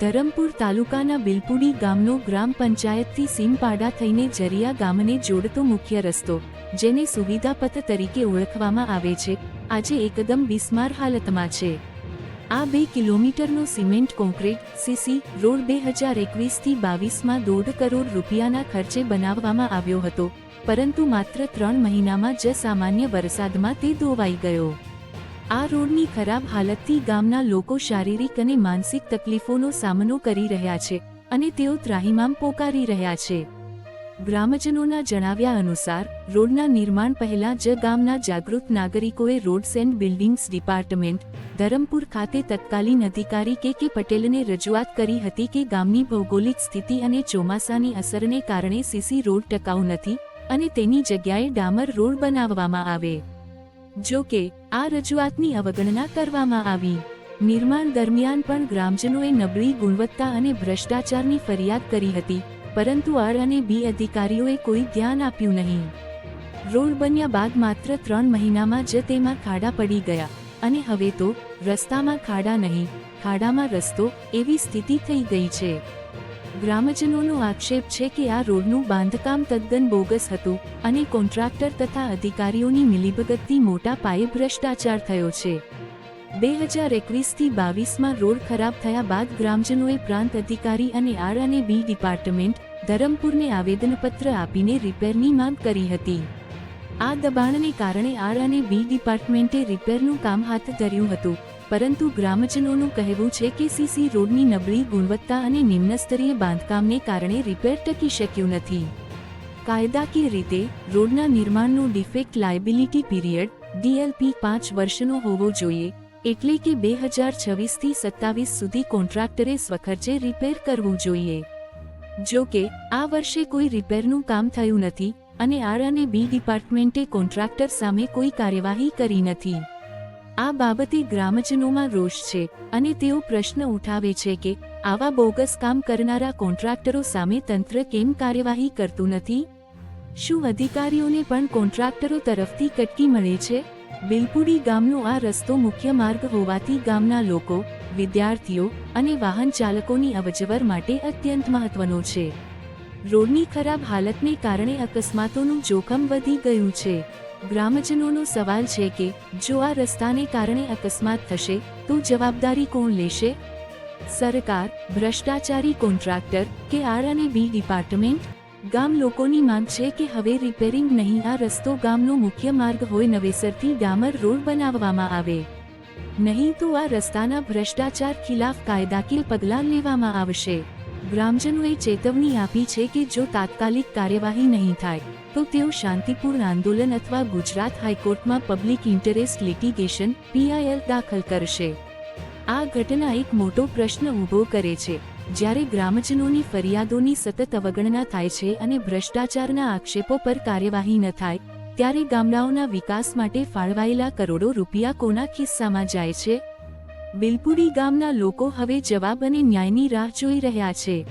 ધરમપુર તાલુકાના બિલપુડી ગામનો ગ્રામ પંચાયતથી સીમપાડા થઈને જરિયા ગામને જોડતો મુખ્ય રસ્તો, જેને સુવિધાપથ તરીકે ઓળખવામાં આવે છે, આજે એકદમ બિસ્માર હાલતમાં છે. આ બે કિલોમીટરનો સિમેન્ટ કોન્ક્રીટ સીસી, રોડ બે હજાર એકવીસથી બાવીસમાં દોઢ કરોડ રૂપિયાના ખર્ચે બનાવવામાં આવ્યો હતો, પરંતુ માત્ર ત્રણ મહિનામાં જ સામાન્ય વરસાદમાં તે ધોવાઈ ગયો. આ રોડની ખરાબ હાલતથી ગામના લોકો શારીરિક અને માનસિક તકલીફોનો સામનો કરી રહ્યા છે અને તેઓ ત્રાહિમામ પોકારી રહ્યા છે. ગ્રામજનોના જણાવ્યા અનુસાર, રોડના નિર્માણ પહેલા જ ગામના જાગૃત નાગરિકોએ roads and buildings department, Dharampur ખાતે તત્કાલીન અધિકારી કે કે પટેલને રજૂઆત કરી હતી કે ગામની ભૌગોલિક સ્થિતિ અને ચોમાસાની અસરને કારણે સીસી રોડ ટકાઉ નથી અને તેની જગ્યાએ ડામર રોડ બનાવવામાં આવે. જો કે આ રજૂઆતની અવગણના કરવામાં આવી. નિર્માણ દરમિયાન પણ ગ્રામજનોએ નબળી ગુણવત્તા અને ભ્રષ્ટાચારની ફરિયાદ કરી હતી, પરંતુ આર અને બી અધિકારીઓએ કોઈ ધ્યાન આપ્યું નહીં. રોડ બન્યા બાદ માત્ર ત્રણ મહિનામાં જ તેમાં ખાડા પડી ગયા, અને હવે તો રસ્તામાં ખાડા નહીં, ખાડામાં રસ્તો એવી સ્થિતિ થઈ ગઈ છે. ગ્રામજનોનો આક્ષેપ છે કે આ રોડનું બાંધકામ તદ્દન બોગસ હતું અને કોન્ટ્રાક્ટર તથા અધિકારીઓની મિલીભગતથી મોટા પાયે ભ્રષ્ટાચાર થયો છે. બે હજાર એકવીસથી બાવીસમાં રોડ ખરાબ થયા બાદ ગ્રામજનોએ પ્રાંત અધિકારી અને આર અને બી ડિપાર્ટમેન્ટ ધરમપુરને આવેદનપત્ર આપીને રિપેરની માંગ કરી હતી. આ દબાણને કારણે આર અને બી ડિપાર્ટમેન્ટે રિપેરનું કામ હાથ ધર્યું હતું. પરંતુ ગ્રામજનોનું કહેવું છે કે સીસી રોડની નબળી ગુણવત્તા અને નિમ્નસ્તરીય બાંધકામને કારણે રિપેર ટકી શક્યું નથી. કાયદાકીય રીતે, રોડના નિર્માણનું ડિફેક્ટ લાયબિલિટી પીરિયડ ડીએલપી પાંચ વર્ષનો હોવો જોઈએ, એટલે કે બે હજાર છવ્વીસથી સત્તાવીસ સુધી કોન્ટ્રાક્ટરે સ્વખર્ચે રિપેર કરવું જોઈએ. જો કે, આ વર્ષે કોઈ રિપેરનું કામ થયું નથી અને આર અને બી ડિપાર્ટમેન્ટે કોન્ટ્રાક્ટર સામે કોઈ કાર્યવાહી કરી નથી. આ બાબતે ગ્રામજનોમાં રોષ છે અને તેઓ પ્રશ્ન ઉઠાવે છે કે, આવા બોગસ કામ કરનારા કોન્ટ્રાક્ટરો સામે તંત્ર કેમ કાર્યવાહી કરતું નથી? શું અધિકારીઓને પણ કોન્ટ્રાક્ટરો તરફથી કટકી મળે છે? બિલપુડી ગામનો આ રસ્તો મુખ્ય માર્ગ હોવાથી ગામના લોકો, વિદ્યાર્થીઓ અને વાહન ચાલકોની અવજવર માટે અત્યંત મહત્વનો છે. રોડની ખરાબ હાલતને કારણે અકસ્માતોનું જોખમ વધી ગયું છે. ગ્રામજનોનો સવાલ છે કે, જો આ રસ્તાને કારણે અકસ્માત થશે, તો જવાબદારી કોણ લેશે? સરકાર, ભ્રષ્ટાચારી કોન્ટ્રાક્ટર કે આર અને બી ડિપાર્ટમેન્ટ? ગામ લોકોની માંગ છે કે હવે રિપેરિંગ નહીં, આ રસ્તો ગામનો મુખ્ય માર્ગ હોય નવેસરથી ડામર રોડ બનાવવામાં આવે. નહીં તો આ રસ્તાના ભ્રષ્ટાચાર ખિલાફ કાયદાકીય પગલાં લેવામાં આવશે. ગ્રામજનોએ ચેતવણી આપી છે કે જો તાત્કાલિક કાર્યવાહી નહીં થાય, તો તેઓ શાંતિપૂર્ણ આંદોલન અથવા ગુજરાત હાઈકોર્ટમાં પબ્લિક ઇન્ટરેસ્ટ લિટિગેશન, પીઆઈએલ દાખલ કરશે. આ ઘટના એક મોટો પ્રશ્ન ઊભો કરે છે, જ્યારે ગ્રામજનોની ફરિયાદોની સતત અવગણના થાય છે અને ભ્રષ્ટાચારના આક્ષેપો પર કાર્યવાહી ન થાય, ત્યારે ગામડાઓના વિકાસ માટે ફાળવાયેલા કરોડો રૂપિયા કોના ખિસ્સામાં જાય છે? બિલપુડી ગામના લોકો હવે જવાબ અને ન્યાયની રાહ જોઈ રહ્યા છે.